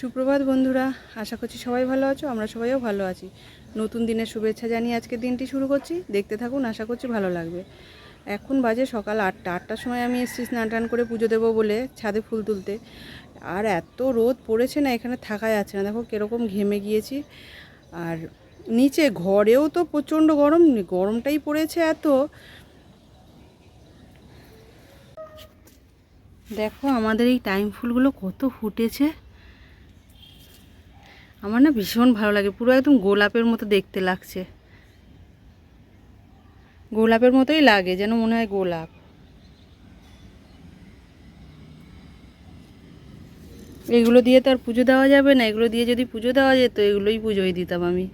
সুপ্রভাত বন্ধুরা, আশা করছি সবাই ভালো আছো, আমরা সবাইও ভালো আছি। নতুন দিনের শুভেচ্ছা জানিয়ে আজকে দিনটি শুরু করছি। দেখতে থাকুন, আশা করছি ভালো লাগবে। এখন বাজে সকাল আটটা, আটটার সময় আমি এসেছি স্নান টান করে পুজো দেবো বলে ছাদে ফুল তুলতে। আর এত রোদ পড়েছে না, এখানে থাকা যাচ্ছে না। দেখো কীরকম ঘেমে গিয়েছি। আর নিচে ঘরেও তো প্রচণ্ড গরম, গরমটাই পড়েছে এত। দেখো আমাদের এই টাইম ফুলগুলো কত ফুটেছে। আমার না ভীষণ ভালো লাগে। পুরো একদম গোলাপের মতো দেখতে লাগছে। গোলাপের মতোই লাগে, যেন মনে হয় গোলাপ। এগুলো দিয়ে তো আর পুজো দেওয়া যাবে না। এগুলো দিয়ে যদি পুজো দেওয়া যেত, এগুলোই পুজোই দিতাম আমি।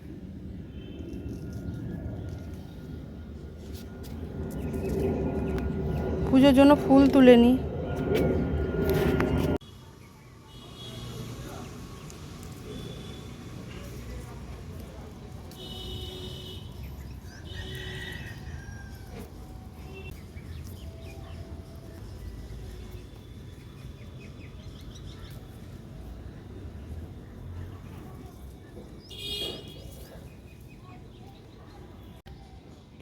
পুজোর জন্য ফুল তুলে নিই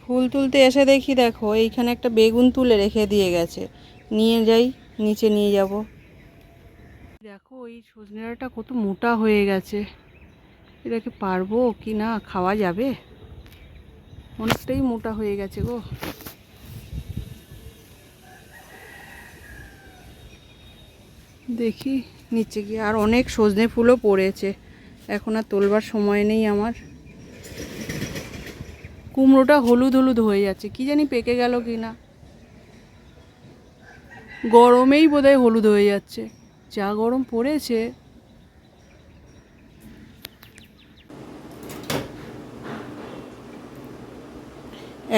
ফুল তুলতে এসে দেখি দেখো, এইখানে একটা বেগুন তুলে রেখে দিয়ে গেছে। নিয়ে যাই, নিচে নিয়ে যাব। দেখো, এই সজনেটা কত মোটা হয়ে গেছে। এটাকে পারব কি না, খাওয়া যাবে? অনেকটাই মোটা হয়ে গেছে গো। দেখি, নিচে গিয়ে আর অনেক সজনে ফুলও পড়েছে। এখন আর তোলবার সময় নেই আমার। কুমড়োটা হলুদ হলুদ হয়ে যাচ্ছে। কি জানি পেকে গেল কি না গরমেই বোধহয় হলুদ হয়ে যাচ্ছে। যা গরম পড়েছে।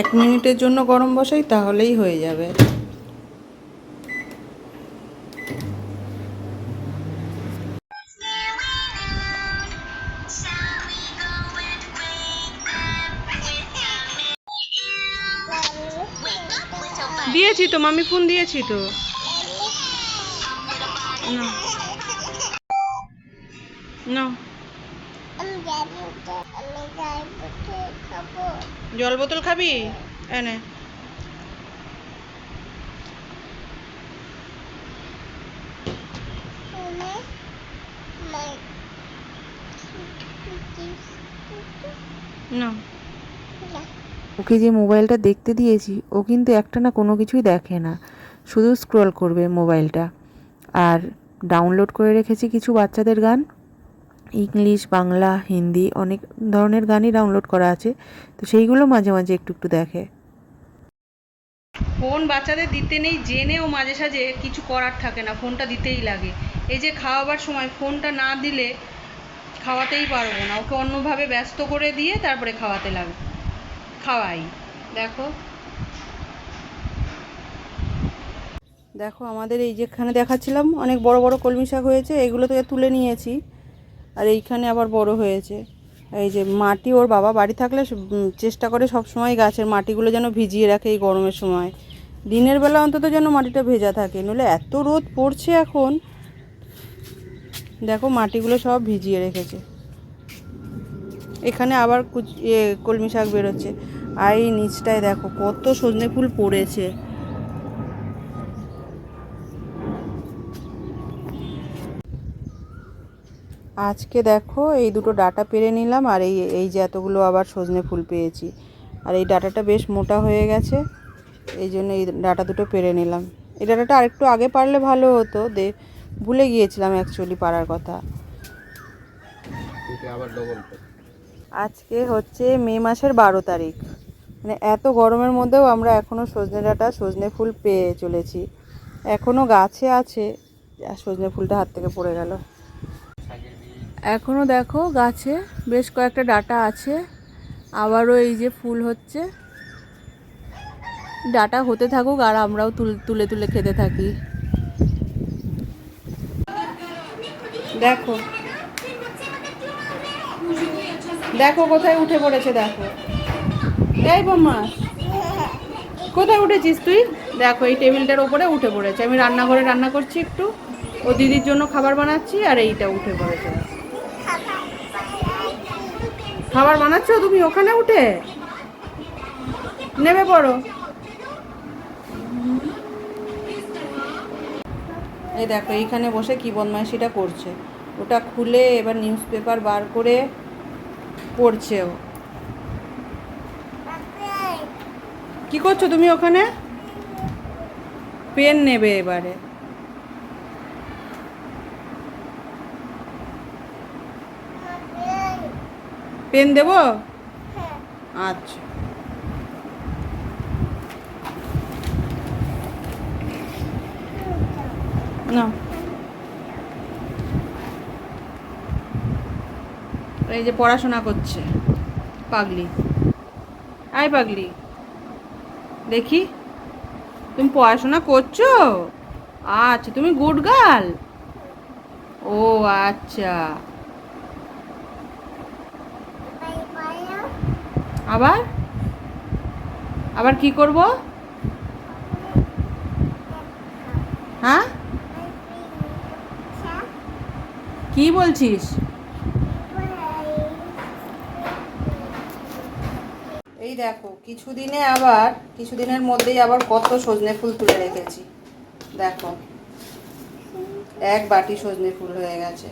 এক মিনিটের জন্য গরম বসাই তাহলেই হয়ে যাবে। দিয়েছি তো মামি ফোন দিয়েছি তো। জল বোতল খাবি? এনে না। ওকে যে মোবাইলটা দেখতে দিয়েছি, ও কিন্তু একটা না কোনো কিছুই দেখে না। শুধু স্ক্রল করবে মোবাইলটা। আর ডাউনলোড করে রেখেছি কিছু বাচ্চাদের গান। ইংলিশ বাংলা, হিন্দি অনেক ধরনের গানই ডাউনলোড করা আছে। তো সেইগুলো মাঝে মাঝে একটু একটু দেখে। ফোন বাচ্চাদের দিতে নেই, জেনেও মাঝে সাঝে কিছু করার থাকে না, ফোনটা দিতেই লাগে। এই যে খাওয়াবার সময় ফোনটা না দিলে খাওয়াতেই পারব না, ওকে অন্যভাবে ব্যস্ত করে দিয়ে তারপরে খাওয়াতে লাগে খাওয়াই। দেখো। দেখো, আমাদের এই যেখানে দেখাচ্ছিলাম, অনেক বড় বড় কলমি শাক হয়েছে, এগুলো থেকে তুলে নিয়েছি। আর এইখানে আবার বড় হয়েছে। এই যে মাটি ওর বাবা বাড়ি থাকলে চেষ্টা করে সব সময় গাছের মাটিগুলো যেন ভিজিয়ে রাখে এই গরমের সময়। দিনের বেলা অন্তত যেন মাটিটা ভেজা থাকে, নইলে এত রোদ পড়ছে এখন। দেখো, মাটিগুলো সব ভিজিয়ে রেখেছে। এখানে আবার কুচ ইয়ে কলমি শাক বেরোচ্ছে। আর এই নিচটায় দেখো, কত সজনে ফুল পড়েছে। আজকে দেখো, এই দুটো ডাটা পেরে নিলাম, আর এই এই যে এতগুলো আবার সজনে ফুল পেয়েছি। আর এই ডাটাটা বেশ মোটা হয়ে গেছে, এই জন্য এই ডাটা দুটো পেরে নিলাম। এই ডাটাটা আরেকটু আগে পারলে ভালো হতো, দে, ভুলে গিয়েছিলাম অ্যাকচুয়ালি পারার কথা। আজকে হচ্ছে মে মাসের বারো তারিখ। মানে এত গরমের মধ্যেও আমরা এখনও সজনে ডাঁটা, সজনে ফুল পেয়ে চলেছি। এখনও গাছে আছে সজনে ফুলটা হাত থেকে পড়ে গেল। এখনও দেখো গাছে বেশ কয়েকটা ডাটা আছে। আবারও এই যে ফুল হচ্ছে। ডাটা হতে থাকুক আর আমরাও তুলে তুলে খেতে থাকি। দেখো দেখো কোথায় উঠে পড়েছে, দেখো। এই বোমা, কোথায় উঠেছিস তুই? দেখো, এই টেবিলটার ওপরে উঠে পড়েছে। আমি রান্নাঘরে রান্না করছি একটু। ও দিদির জন্য খাবার বানাচ্ছি, আর এইটা উঠে পড়েছে। খাবার বানাচ্ছো তুমি? ওখানে উঠে? নেবে পড়ো। এই দেখো, এইখানে বসে কি বদমাইশিটা করছে। ওটা খুলে এবার নিউজ পেপার বার করে পড়ছে ও কি করছ তুমি ওখানে? পেন নেবে এবারে। পেন দেবো? আচ্ছা। না এই যে পড়াশোনা করছে, পাগলি। আয় পাগলি। দেখি, তুমি পড়াশোনা করছ? আচ্ছা তুমি গুড গার্ল ও আচ্ছা। আবার? আবার কি করব? হ্যাঁ? কি বলছিস? এই দেখো, কিছুদিনে আবার, কিছুদিনের মধ্যেই আবার কত সজনে ফুল তুলে রেখেছি। দেখো, এক বাটি সজনে ফুল হয়ে গেছে।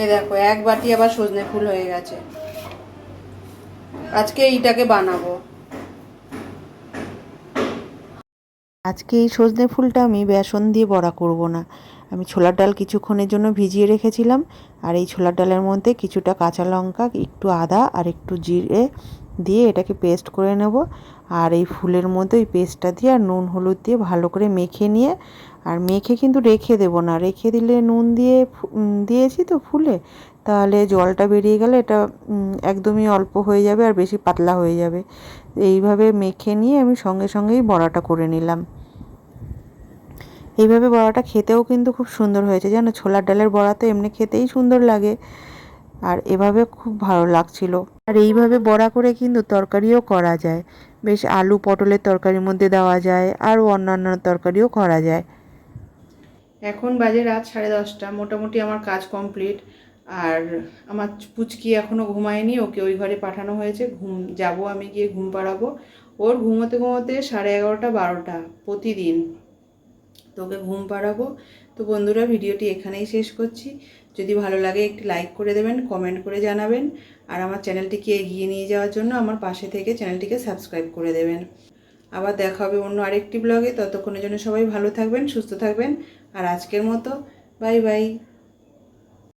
এই দেখো, এক বাটি আবার সজনে ফুল হয়ে গেছে। আজকে এইটাকে বানাবো। আজকে এই সজনে ফুলটা আমি বেসন দিয়ে বড়া করব না। আমি ছোলার ডাল কিছুক্ষণের জন্য ভিজিয়ে রেখেছিলাম। আর এই ছোলার ডালের মধ্যে কিছুটা কাঁচা লঙ্কা, একটু আদা আর একটু জিরে দিয়ে এটাকে পেস্ট করে নেব। আর এই ফুলের মধ্যে ওই পেস্টটা দিয়ে আর নুন, হলুদ দিয়ে ভালো করে মেখে নিয়ে, আর মেখে কিন্তু রেখে দেবো না। রেখে দিলে নুন দিয়ে দিয়েছি তো ফুলে, তাহলে জলটা বেরিয়ে গেলে এটা একদমই অল্প হয়ে যাবে আর বেশি পাতলা হয়ে যাবে। এইভাবে মেখে নিয়ে আমি সঙ্গে সঙ্গেই বড়াটা করে নিলাম। এইভাবে বড়াটা খেতেও কিন্তু খুব সুন্দর হয়েছে। জানো, ছোলার ডালের বড়া তো এমনি খেতেই সুন্দর লাগে। আর এভাবে খুব ভালো লাগছিল। আর এইভাবে বড়া করে কিন্তু তরকারিও করা যায়। বেশ আলু পটলের তরকারির মধ্যে দেওয়া যায় আরও অন্যান্য তরকারিও করা যায়। এখন বাজে রাত সাড়ে দশটা। মোটামুটি আমার কাজ কমপ্লিট। আর আমার পুচকি এখনও ঘুমায়নি, ওকে ওই ঘরে পাঠানো হয়েছে। ঘুম, যাব আমি গিয়ে ঘুম পাড়াবো। ওর ঘুমোতে ঘুমোতে সাড়ে এগারোটা, বারোটা প্রতিদিন। তো ওকে ঘুম পাড়াবো। তো বন্ধুরা, ভিডিওটি এখানেই শেষ করছি। যদি ভালো লাগে, একটি লাইক করে দেবেন কমেন্ট করে জানাবেন, আর আমার চ্যানেলটিকে এগিয়ে নিয়ে যাওয়ার জন্য আমার পাশে থেকে চ্যানেলটিকে সাবস্ক্রাইব করে দেবেন। আবার দেখা হবে অন্য আরেকটি ব্লগে ততক্ষণের জন্য সবাই ভালো থাকবেন, সুস্থ থাকবেন, আর আজকের মতো বাই বাই